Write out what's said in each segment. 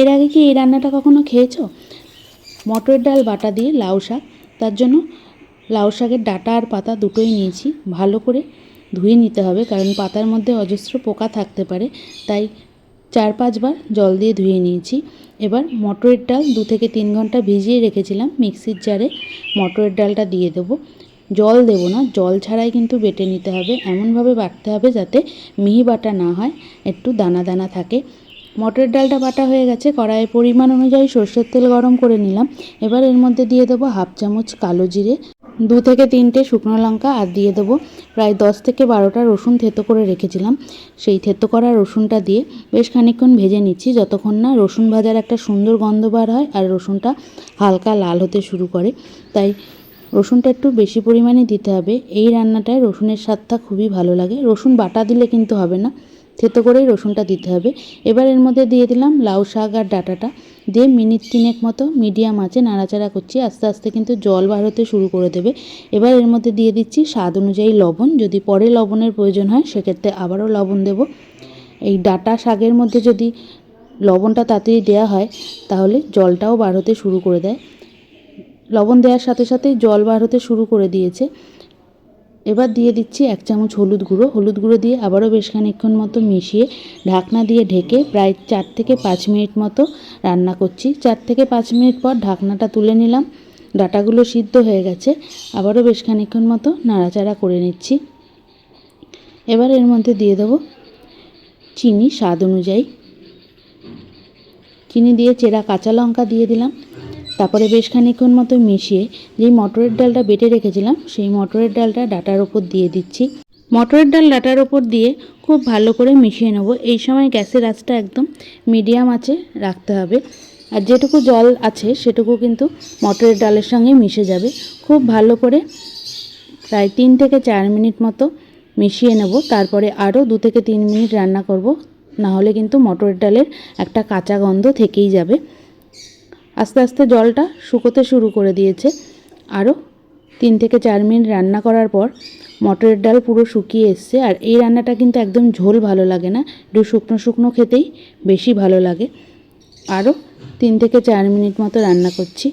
এর আগে কি এই রান্নাটা কখনো খেয়েছো? মটরের ডাল, বাটা দিয়ে লাউ শাক। তার জন্য লাউ শাকের ডাটা আর পাতা দুটোই নিয়েছি। ভালো করে ধুয়ে নিতে হবে, কারণ পাতার মধ্যে অজস্র পোকা থাকতে পারে। তাই চার পাঁচবার জল দিয়ে ধুয়ে নিয়েছি। এবার মটরের ডাল দু থেকে তিন ঘণ্টা ভিজিয়ে রেখেছিলাম। মিক্সির জারে মটরের ডালটা দিয়ে দেবো। জল দেব না, জল ছাড়াই কিন্তু বেটে নিতে হবে। এমনভাবে বাটতে হবে যাতে মিহি বাটা না হয়, একটু দানা দানা থাকে। মটরের ডালটা বাটা হয়ে গেছে, কড়াইয়ের পরিমাণ অনুযায়ী সর্ষের তেল গরম করে নিলাম। এবার এর মধ্যে দিয়ে দেবো হাফ চামচ কালো জিরে, দু থেকে তিনটে শুকনো লঙ্কা, আর দিয়ে দেবো প্রায় দশ থেকে বারোটা রসুন থেতো করে রেখেছিলাম। সেই থেতো করা রসুনটা দিয়ে বেশ খানিকক্ষণ ভেজে নিচ্ছি, যতক্ষণ না রসুন ভাজার একটা সুন্দর গন্ধ বার হয় আর রসুনটা হালকা লাল হতে শুরু করে। তাই রসুনটা একটু বেশি পরিমাণে দিতে হবে। এই রান্নাটায় রসুনের স্বাদটা খুবই ভালো লাগে। রসুন বাটা দিলে কিন্তু হবে না। থেতো করেই রসুনটা দিতে হবে। এবার এর মধ্যে দিয়ে দিলাম লাউ শাক আর ডাটাটা। দিয়ে মিনিট তিনেক মতো মিডিয়াম আছে নাড়াচাড়া করছি। আস্তে আস্তে কিন্তু জল বার হতে শুরু করে দেবে। এবার এর মধ্যে দিয়ে দিচ্ছি স্বাদ অনুযায়ী লবণ। যদি পরে লবণের প্রয়োজন হয় সেক্ষেত্রে আবারও লবণ দেব। এই ডাটা শাকের মধ্যে যদি লবণটা তাড়াতাড়ি দেওয়া হয়, তাহলে জলটাও বার হতে শুরু করে দেয়। লবণ দেওয়ার সাথে সাথেই জল বার হতে শুরু করে দিয়েছে। এবার দিয়ে দিচ্ছি এক চামচ হলুদ গুঁড়ো। হলুদ গুঁড়ো দিয়ে আবারও বেশ খানিকক্ষণ মতো মিশিয়ে ঢাকনা দিয়ে ঢেকে প্রায় চার থেকে পাঁচ মিনিট মতো রান্না করছি। চার থেকে পাঁচ মিনিট পর ঢাকনাটা তুলে নিলাম। ডাটাগুলো সিদ্ধ হয়ে গেছে। আবারও বেশ খানিকক্ষণ মতো নাড়াচাড়া করে নিচ্ছি। এবার এর মধ্যে দিয়ে দেবো চিনি স্বাদ অনুযায়ী। চিনি দিয়ে চেরা কাঁচা লঙ্কা দিয়ে দিলাম। তারপরে বেশ খানিকক্ষণ মতো মিশিয়ে যেই মটরের ডালটা বেটে রেখেছিলাম, সেই মটরের ডালটা ডাটার ওপর দিয়ে দিচ্ছি। মটরের ডাল ডাটার ওপর দিয়ে খুব ভালো করে মিশিয়ে নেব। এই সময় গ্যাসের আঁচটা একদম মিডিয়াম আছে, রাখতে হবে। আর যেটুকু জল আছে, সেটুকু কিন্তু মটরের ডালের সঙ্গে মিশে যাবে। খুব ভালো করে প্রায় তিন থেকে চার মিনিট মতো মিশিয়ে নেব। তারপরে আরও দু থেকে তিন মিনিট রান্না করব। না হলে কিন্তু মটরের ডালের একটা কাঁচা গন্ধ থেকেই যাবে। আস্তে আস্তে জলটা শুকোতে শুরু করে দিয়েছে। আরও তিন থেকে চার মিনিট রান্না করার পর মটরের ডাল পুরো শুকিয়ে এসছে। আর এই রান্নাটা কিন্তু একদম ঝোল ভালো লাগে না। একটু শুকনো শুকনো খেতেই বেশি ভালো লাগে। আরও তিন থেকে চার মিনিট মতো রান্না করছি।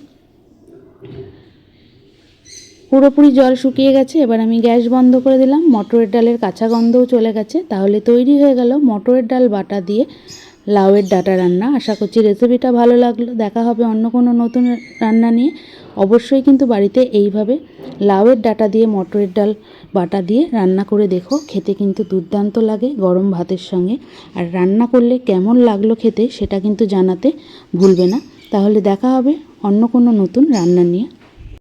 পুরোপুরি জল শুকিয়ে গেছে। এবার আমি গ্যাস বন্ধ করে দিলাম। মটরের ডালের কাঁচা গন্ধও চলে গেছে। তাহলে তৈরি হয়ে গেল মটরের ডাল বাটা দিয়ে লাউয়ের ডাটা রান্না। আশা করছি রেসিপিটা ভালো লাগল। দেখা হবে অন্য কোনো নতুন রান্না নিয়ে। অবশ্যই কিন্তু বাড়িতে এইভাবে লাউয়ের ডাটা দিয়ে, মটরের ডাল বাটা দিয়ে রান্না করে দেখো। খেতে কিন্তু দুর্দান্ত লাগে গরম ভাতের সঙ্গে। আর রান্না করলে কেমন লাগল খেতে, সেটা কিন্তু জানাতে ভুলবে না। তাহলে দেখা হবে অন্য কোনো নতুন রান্না নিয়ে।